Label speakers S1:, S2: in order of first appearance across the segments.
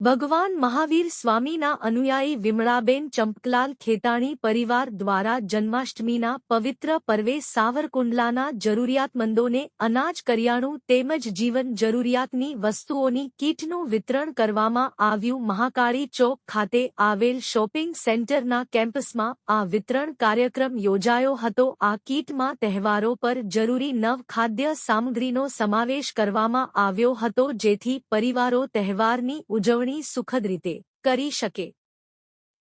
S1: ભગવાન મહાવીર સ્વામીના અનુયાયી વિમળાબેન ચંપકલાલ ખેતાણી પરિવાર દ્વારા જન્માષ્ટમીના પવિત્ર પર્વે સાવરકુંડલાના જરૂરિયાતમંદોને અનાજ કરિયાણું તેમજ જીવન જરૂરિયાતની વસ્તુઓની કીટનું વિતરણ કરવામાં આવ્યું. મહાકાળી ચોક ખાતે આવેલ શોપિંગ સેન્ટરના કેમ્પસમાં આ વિતરણ કાર્યક્રમ યોજાયો હતો. આ કીટમાં તહેવારો પર જરૂરી નવ ખાદ્ય સામગ્રીનો સમાવેશ કરવામાં આવ્યો હતો, જેથી પરિવારો તહેવારની ઉજવણી સુખદ રીતે કરી શકે.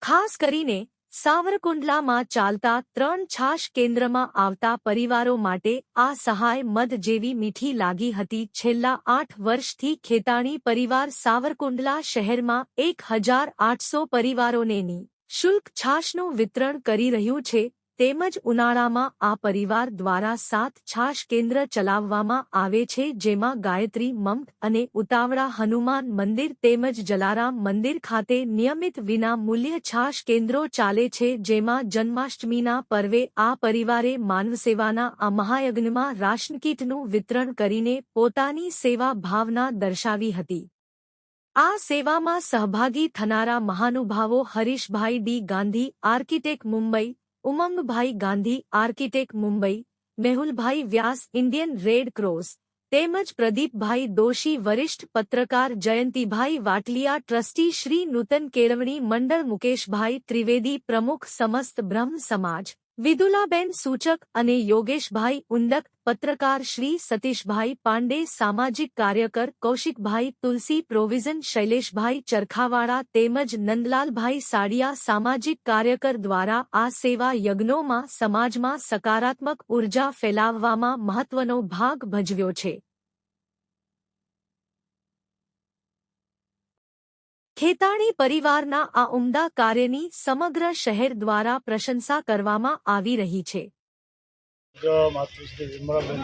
S1: ખાસ કરીને સાવરકુંડલામાં ચાલતા ત્રણ છાશ કેન્દ્રમાં આવતા પરિવારો માટે આ સહાય મધ જેવી મીઠી લાગી હતી. છેલ્લા આઠ વર્ષથી ખેતાણી પરિવાર સાવરકુંડલા શહેરમાં એક હજાર આઠસો પરિવારોને ની શુલ્ક છાશનું વિતરણ કરી રહ્યું છે. તેમજ ઉનાળામાં આ પરિવાર દ્વારા સાત છાશ કેન્દ્ર ચલાવવામાં આવે છે જેમાં ગાયત્રી મમ્ત અને ઉતાવળા હનુમાન મંદિર તેમજ જલારામ મંદિર ખાતે નિયમિત વિના મૂલ્ય છાશ કેન્દ્રો ચાલે છે જેમાં જન્માષ્ટમીના પર્વે આ પરિવારે માનવસેવાના આ મહાયજ્ઞમાં રાશનકીટનું વિતરણ કરીને પોતાની સેવા ભાવના દર્શાવી હતી. આ સેવામાં સહભાગી થનારા મહાનુભાવો Harishbhai D Gandhi architect Mumbai Umangbhai Gandhi, architect Mumbai મેહુલભાઈ વ્યાસ, ઇન્ડિયન રેડ ક્રોસ, તેમજ પ્રદીપભાઈ દોશી, વરિષ્ઠ પત્રકાર જયંતિભાઈ વાટલિયા, ટ્રસ્ટી શ્રી નૂતન કેળવણી મંડળ મુકેશભાઈ ત્રિવેદી, પ્રમુખ સમસ્ત બ્રહ્મ સમાજ વિદુલાબેન સૂચક અને યોગેશભાઈ ઉંડક, પત્રકાર શ્રી સતીશભાઈ પાંડે, સામાજિક કાર્યકર કૌશિકભાઈ તુલસી, પ્રોવિઝન શૈલેષભાઈ ચરખાવાળા તેમજ નંદલાલભાઈ સાડિયા, સામાજિક કાર્યકર દ્વારા આ સેવા યજ્ઞોમાં સમાજમાં સકારાત્મક ઊર્જા ફેલાવવામાં મહત્વનો ભાગ ભજવ્યો છે. ખેતાણી પરિવારના આ ઉમદા કાર્યની સમગ્ર શહેર દ્વારા પ્રશંસા કરવામાં આવી રહી છે.
S2: માતૃશ્રી વિમળાબેન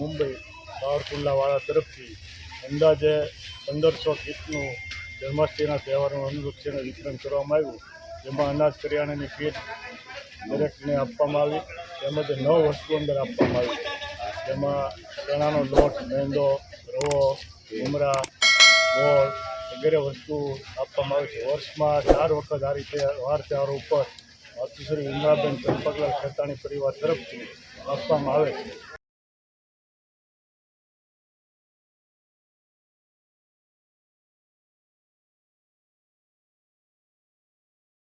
S2: મુંબઈ સાવરકુંડલાવાળા તરફથી અંદાજે પંદરસો કીટનું જન્માષ્ટમીના તહેવારનું અનુલક્ષીને વિતરણ કરવામાં આવ્યું. જેમાં અનાજ કરિયાણાની કીટ દરેકને આપવામાં આવી, તેમજ નવ વસ્તુ અંદર આપવામાં આવી. જેમાં ચણાનો લોટ, મેંદો, રવો ઉમરા ગોળ વગેરે વસ્તુ આપવામાં આવે છે. વર્ષમાં ચાર વખત આ રીતે વાર તહેવારો ઉપર માતૃશ્રી વિમળાબેન ચંપકલાલ ખેતાણી પરિવાર તરફથી આપવામાં આવે છે.